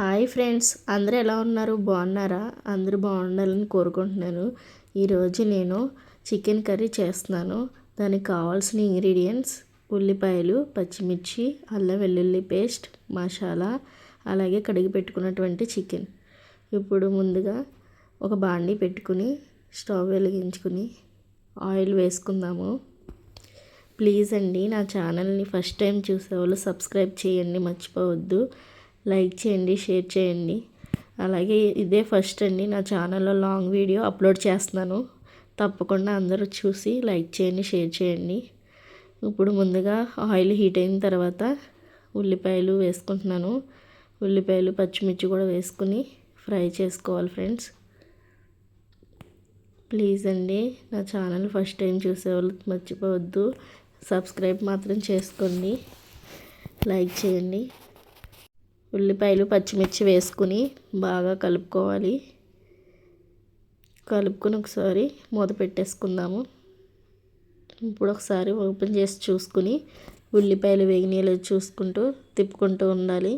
Hi friends అందరూ ఎలా ఉన్నారు? బాగున్నారా? అందరూ బాగుండాలని కోరుకుంటున్నాను. ఈరోజు నేను చికెన్ కర్రీ చేస్తున్నాను. దానికి కావాల్సిన ఇంగ్రీడియంట్స్ ఉల్లిపాయలు పచ్చిమిర్చి అల్లం వెల్లుల్లి పేస్ట్ మసాలా అలాగే కడిగి పెట్టుకున్నటువంటి చికెన్. ఇప్పుడు ముందుగా ఒక బాండి పెట్టుకుని స్టవ్ వెలిగించుకుని ఆయిల్ వేసుకుందాము. ప్లీజ్ అండి నా ఛానల్ని ఫస్ట్ టైం చూసేవాళ్ళు సబ్స్క్రైబ్ చేయండి మర్చిపోవద్దు. లైక్ చేయండి షేర్ చేయండి. అలాగే ఇదే ఫస్ట్ అండి నా ఛానల్లో లాంగ్ వీడియో అప్లోడ్ చేస్తున్నాను. తప్పకుండా అందరూ చూసి లైక్ చేయండి షేర్ చేయండి. ఇప్పుడు ముందుగా ఆయిల్ హీట్ అయిన తర్వాత ఉల్లిపాయలు వేసుకుంటున్నాను. ఉల్లిపాయలు పచ్చిమిర్చి కూడా వేసుకుని ఫ్రై చేసుకోవాలి ఫ్రెండ్స్. ప్లీజ్ అండి నా ఛానల్ ఫస్ట్ టైం చూసేవాళ్ళు మర్చిపోవద్దు. సబ్స్క్రైబ్ మాత్రం చేసుకోండి. లైక్ చేయండి. ఉల్లిపాయలు పచ్చిమిర్చి వేసుకుని బాగా కలుపుకోవాలి. కలుపుకొని ఒకసారి మూత పెట్టేసుకుందాము. ఇప్పుడు ఒకసారి ఓపెన్ చేసి చూసుకుని ఉల్లిపాయలు వేగినీళ్ళు చూసుకుంటూ తిప్పుకుంటూ ఉండాలి.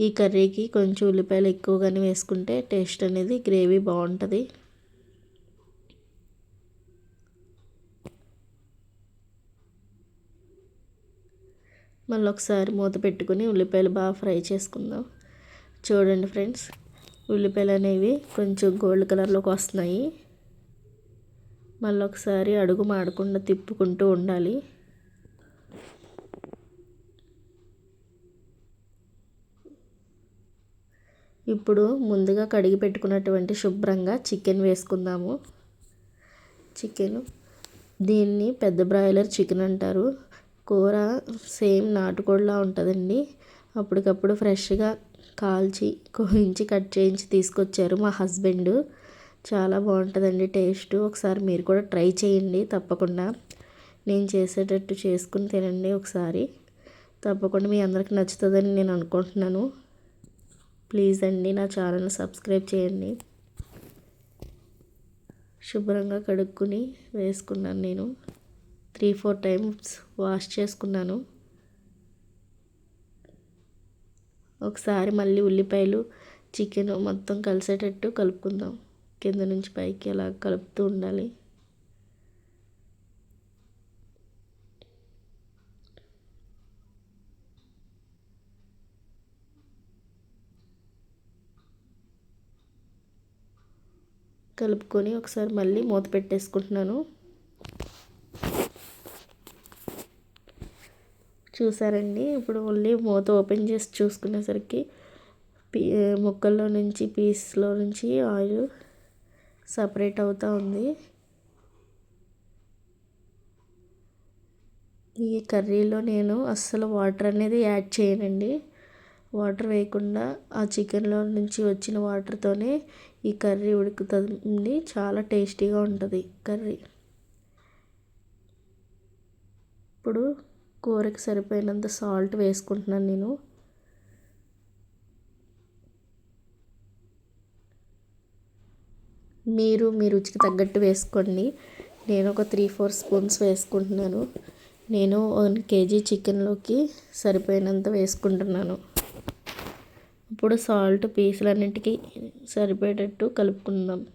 ఈ కర్రీకి కొంచెం ఉల్లిపాయలు ఎక్కువగానే వేసుకుంటే టేస్ట్ అనేది గ్రేవీ బాగుంటుంది. మళ్ళీ ఒకసారి మూత పెట్టుకుని ఉల్లిపాయలు బాగా ఫ్రై చేసుకుందాం. చూడండి ఫ్రెండ్స్ ఉల్లిపాయలు అనేవి కొంచెం గోల్డ్ కలర్లోకి వస్తున్నాయి. మళ్ళీ ఒకసారి అడుగు మాడకుండా తిప్పుకుంటూ ఉండాలి. ఇప్పుడు ముందుగా కడిగి పెట్టుకున్నటువంటి శుభ్రంగా చికెన్ వేసుకుందాము. చికెన్ దీన్ని పెద్ద బ్రాయిలర్ చికెన్ అంటారు. కూర సేమ్ నాటుకోడిలా ఉంటుందండి. అప్పటికప్పుడు ఫ్రెష్గా కాల్చి కోయించి కట్ చేయించి తీసుకొచ్చారు మా హస్బెండ్. చాలా బాగుంటుందండి టేస్ట్. ఒకసారి మీరు కూడా ట్రై చేయండి తప్పకుండా. నేను చేసేటట్టు చేసుకుని తినండి ఒకసారి. తప్పకుండా మీ అందరికి నచ్చుతుందని నేను అనుకుంటున్నాను. ప్లీజ్ అండి నా ఛానల్ సబ్స్క్రైబ్ చేయండి. శుభ్రంగా కడుక్కుని వేసుకున్నాను నేను. త్రీ ఫోర్ టైమ్స్ వాష్ చేసుకున్నాను. ఒకసారి మళ్ళీ ఉల్లిపాయలు చికెన్ మొత్తం కలిసేటట్టు కలుపుకుందాం. కింద నుంచి పైకి అలా కలుపుతూ ఉండాలి. కలుపుకొని ఒకసారి మళ్ళీ మూత పెట్టేసుకుంటున్నాను. చూసారండి. ఇప్పుడు ఓన్లీ మూత ఓపెన్ చేసి చూసుకునేసరికి పీ ముక్కల్లో నుంచి పీస్లో నుంచి ఆయిల్ సపరేట్ అవుతూ ఉంది. ఈ కర్రీలో నేను అస్సలు వాటర్ అనేది యాడ్ చేయనండి. వాటర్ వేయకుండా ఆ చికెన్లో నుంచి వచ్చిన వాటర్తోనే ఈ కర్రీ ఉడుకుతుంది. చాలా టేస్టీగా ఉంటుంది కర్రీ. ఇప్పుడు కూరకి సరిపోయినంత సాల్ట్ వేసుకుంటున్నాను నేను. మీరు మీ రుచికి తగ్గట్టు వేసుకోండి. నేను ఒక త్రీ ఫోర్ స్పూన్స్ వేసుకుంటున్నాను. నేను వన్ కేజీ చికెన్లోకి సరిపోయినంత వేసుకుంటున్నాను. ఇప్పుడు సాల్ట్ పీసులన్నింటికి సరిపోయేటట్టు కలుపుకుందాం.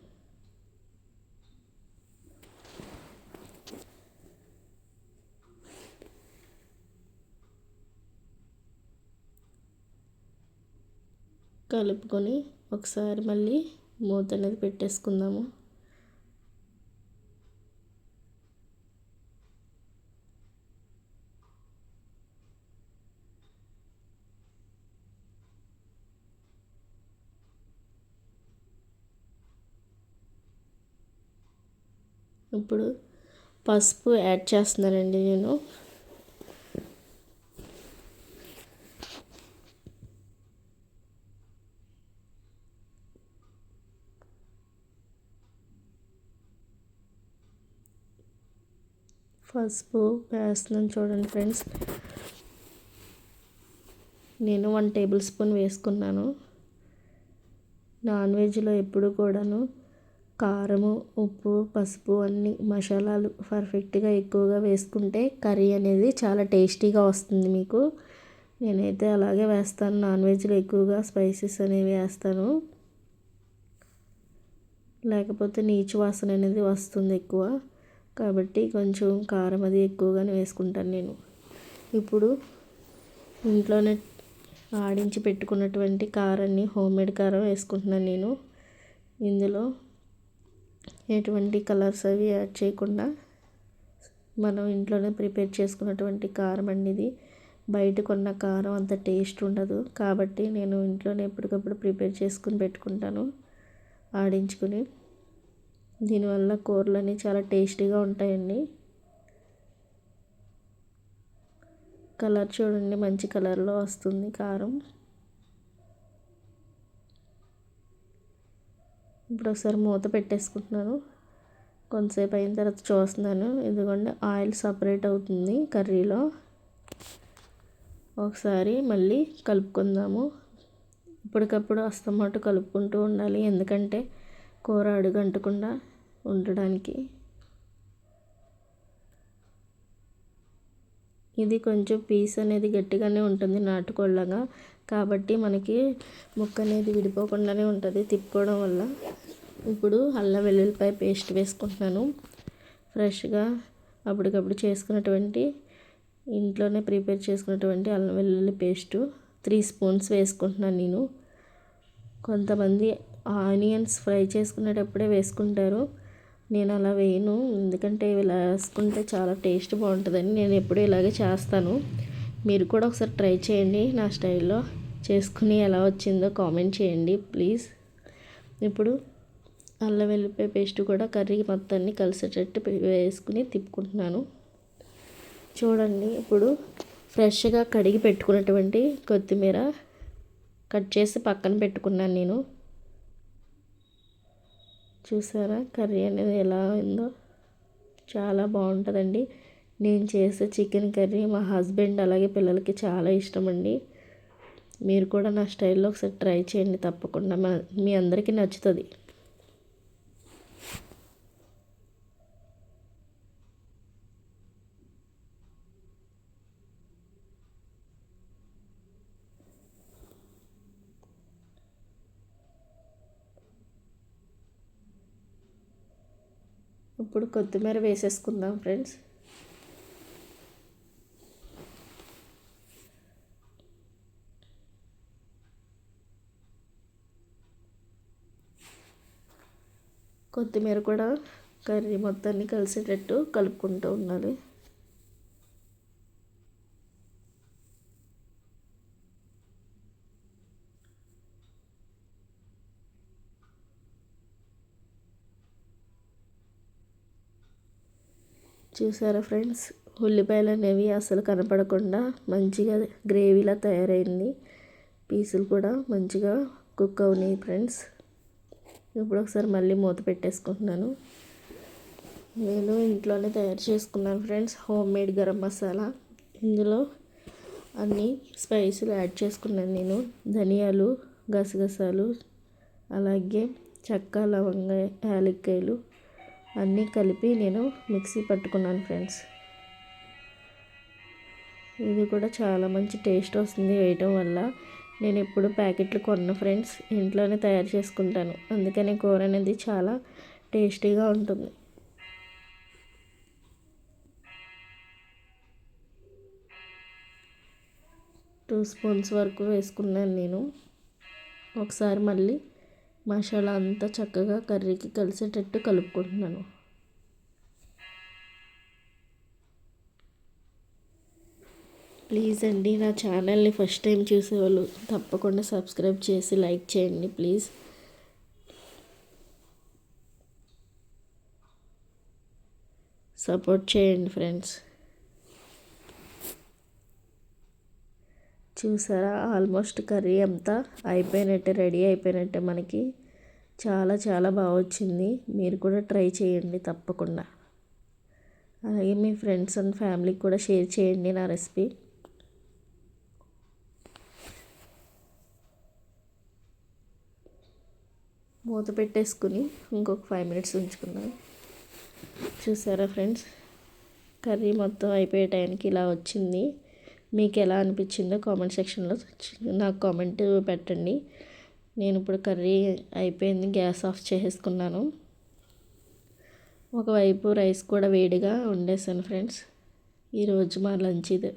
కలుపుకొని ఒకసారి మళ్ళీ మూత అనేది పెట్టేసుకుందాము. ఇప్పుడు పసుపు యాడ్ చేస్తున్నానండి నేను. పసుపు వేస్తున్నాను చూడండి ఫ్రెండ్స్. నేను వన్ టేబుల్ స్పూన్ వేసుకున్నాను. నాన్ వెజ్లో ఎప్పుడు కూడాను కారము ఉప్పు పసుపు అన్ని మసాలాలు పర్ఫెక్ట్గా ఎక్కువగా వేసుకుంటే కర్రీ అనేది చాలా టేస్టీగా వస్తుంది మీకు. నేనైతే అలాగే వేస్తాను. నాన్ వెజ్లో ఎక్కువగా స్పైసెస్ అనేవి వేస్తాను. లేకపోతే నీచు వాసన అనేది వస్తుంది ఎక్కువ. కాబట్టి కొంచెం కారం అది ఎక్కువగానే వేసుకుంటాను నేను. ఇప్పుడు ఇంట్లోనే ఆడించి పెట్టుకున్నటువంటి కారాన్ని హోమ్మేడ్ కారం వేసుకుంటున్నాను నేను. ఇందులో ఎటువంటి కలర్స్ అవి యాడ్ చేయకుండా మనం ఇంట్లోనే ప్రిపేర్ చేసుకున్నటువంటి కారం అండి ఇది. బయట కొన్న కారం అంత టేస్ట్ ఉండదు. కాబట్టి నేను ఇంట్లోనే ఎప్పటికప్పుడు ప్రిపేర్ చేసుకుని పెట్టుకుంటాను. ఆడించుకుని. దీనివల్ల కూరలు చాలా టేస్టీగా ఉంటాయండి. కలర్ చూడండి మంచి కలర్లో వస్తుంది కారం. ఇప్పుడు ఒకసారి మూత పెట్టేసుకుంటున్నాను. కొంతసేపు అయిన తర్వాత చూస్తున్నాను. ఎందుకంటే ఆయిల్ సపరేట్ అవుతుంది కర్రీలో. ఒకసారి మళ్ళీ కలుపుకుందాము. ఇప్పటికప్పుడు అస్తమాట కలుపుకుంటూ ఉండాలి. ఎందుకంటే కూర అడుగంటకుండా ఉండడానికి. ఇది కొంచెం పీస్ అనేది గట్టిగానే ఉంటుంది నాటుకోళ్ళగా. కాబట్టి మనకి ముక్క అనేది విడిపోకుండానే ఉంటుంది తిప్పుకోవడం వల్ల. ఇప్పుడు అల్లం వెల్లుల్లిపాయ పేస్ట్ వేసుకుంటున్నాను. ఫ్రెష్గా అప్పటికప్పుడు చేసుకున్నటువంటి ఇంట్లోనే ప్రిపేర్ చేసుకున్నటువంటి అల్లం వెల్లుల్లి పేస్టు త్రీ స్పూన్స్ వేసుకుంటున్నాను నేను. కొంతమంది ఆనియన్స్ ఫ్రై చేసుకునేటప్పుడే వేసుకుంటారు. నేను అలా వేయను. ఎందుకంటే ఇలా వేసుకుంటే చాలా టేస్ట్ బాగుంటుందని నేను ఎప్పుడూ ఇలాగే చేస్తాను. మీరు కూడా ఒకసారి ట్రై చేయండి. నా స్టైల్లో చేసుకుని ఎలా వచ్చిందో కామెంట్ చేయండి ప్లీజ్. ఇప్పుడు అల్లం వెల్లిపాయ పేస్ట్ కూడా కర్రీ మొత్తాన్ని కలిసేటట్టు వేసుకుని తిప్పుకుంటున్నాను. చూడండి ఇప్పుడు ఫ్రెష్గా కడిగి పెట్టుకున్నటువంటి కొత్తిమీర కట్ చేసి పక్కన పెట్టుకున్నాను నేను. చూసారా? కర్రీ అనేది ఎలా అయిందో చాలా బాగుంటుందండి. నేను చేసే చికెన్ కర్రీ మా హస్బెండ్ అలాగే పిల్లలకి చాలా ఇష్టం అండి మీరు కూడా నా స్టైల్లో ఒకసారి ట్రై చేయండి తప్పకుండా. మీ అందరికీ నచ్చుతుంది. ఇప్పుడు కొత్తిమీర వేసేసుకుందాం ఫ్రెండ్స్. కొత్తిమీర కూడా కర్రీ మొత్తాన్ని కలిసేటట్టు కలుపుకుంటూ ఉండాలి. చూసారా ఫ్రెండ్స్? ఉల్లిపాయలు అనేవి అసలు కనపడకుండా మంచిగా గ్రేవీలా తయారైంది. పీసులు కూడా మంచిగా కుక్ అవునాయి ఫ్రెండ్స్. ఇప్పుడు ఒకసారి మళ్ళీ మూత పెట్టేసుకుంటున్నాను. నేను ఇంట్లోనే తయారు చేసుకున్నాను friends home made garam masala. ఇందులో అన్ని స్పైసీలు యాడ్ చేసుకున్నాను నేను. ధనియాలు గసగసాలు అలాగే చెక్క లవంగ యాలక్కాయలు అన్నీ కలిపి నేను మిక్సీ పట్టుకున్నాను ఫ్రెండ్స్. ఇది కూడా చాలా మంచి టేస్ట్ వస్తుంది వేయటం వల్ల. నేను ఎప్పుడు ప్యాకెట్లు కొన్న ఫ్రెండ్స్ ఇంట్లోనే తయారు చేసుకుంటాను. అందుకని కూర అనేది చాలా టేస్టీగా ఉంటుంది. టూ స్పూన్స్ వరకు వేసుకున్నాను నేను. ఒకసారి మళ్ళీ మసాలా అంతా చక్కగా కర్రీకి కలిసేటట్టు కలుపుకుంటున్నాను. ప్లీజ్ అండి నా ఛానల్ని ఫస్ట్ టైం చూసేవాళ్ళు తప్పకుండా సబ్స్క్రైబ్ చేసి లైక్ చేయండి ప్లీజ్. సపోర్ట్ చేయండి ఫ్రెండ్స్. చూసారా? ఆల్మోస్ట్ కర్రీ అంతా అయిపోయినట్టే రెడీ అయిపోయినట్టే మనకి. చాలా చాలా బాగా వచ్చింది. మీరు కూడా ట్రై చేయండి తప్పకుండా. అలాగే మీ ఫ్రెండ్స్ అండ్ ఫ్యామిలీకి కూడా షేర్ చేయండి నా రెసిపీ. మూత పెట్టేసుకుని ఇంకొక ఫైవ్ మినిట్స్ ఉంచుకున్నాను చూసారా ఫ్రెండ్స్? కర్రీ మొత్తం అయిపోయే టైంకి ఇలా వచ్చింది. మీకు ఎలా అనిపించిందో కామెంట్ సెక్షన్లో నాకు కామెంట్ పెట్టండి. నేను ఇప్పుడు కర్రీ అయిపోయింది గ్యాస్ ఆఫ్ చేసేసుకున్నాను. ఒకవైపు రైస్ కూడా వేడిగా వండేసాను ఫ్రెండ్స్. ఈరోజు మా లంచ్ ఇది.